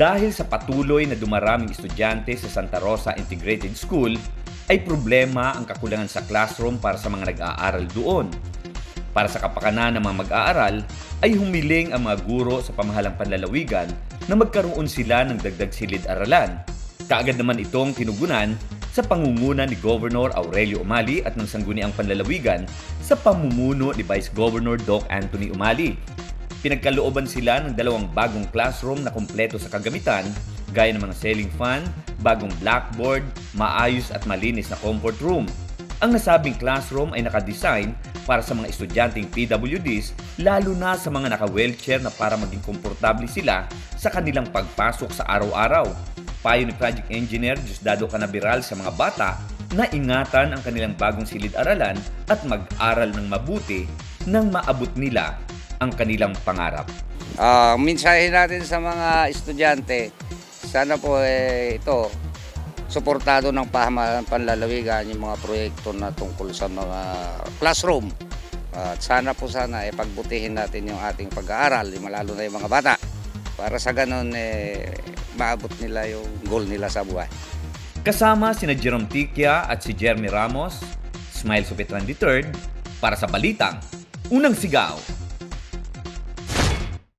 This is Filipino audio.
Dahil sa patuloy na dumaraming estudyante sa Santa Rosa Integrated School, ay problema ang kakulangan sa classroom para sa mga nag-aaral doon. Para sa kapakanan ng mga mag-aaral, ay humiling ang mga guro sa pamahalang panlalawigan na magkaroon sila ng dagdag silid-aralan. Kaagad naman itong tinugunan sa pangunguna ni Governor Aurelio Umali at ng Sangguniang Panlalawigan sa pamumuno ni Vice Governor Doc Anthony Umali. Pinagkalooban sila ng dalawang bagong classroom na kumpleto sa kagamitan gaya ng mga ceiling fan, bagong blackboard, maayos at malinis na comfort room. Ang nasabing classroom ay nakadesign para sa mga estudyanteng PWDs lalo na sa mga naka-wheelchair na para maging komportable sila sa kanilang pagpasok sa araw-araw. Payo ni Project Engineer Diosdado Canaveral sa mga bata na ingatan ang kanilang bagong silid-aralan at mag-aral ng mabuti nang maabot nila ang kanilang pangarap. Ah, mensahe natin sa mga estudyante, sana po eh, ito, suportado ng pahamalang panlalawigan yung mga proyekto na tungkol sa mga classroom. At sana po sana eh, pagbutihin natin yung ating pag-aaral, yung lalo na yung mga bata. Para sa ganun, eh, maabot nila yung goal nila sa buhay. Kasama sina Jerome Tikia at si Jeremy Ramos, Smile Supetran III, para sa Balitang, Unang Sigaw,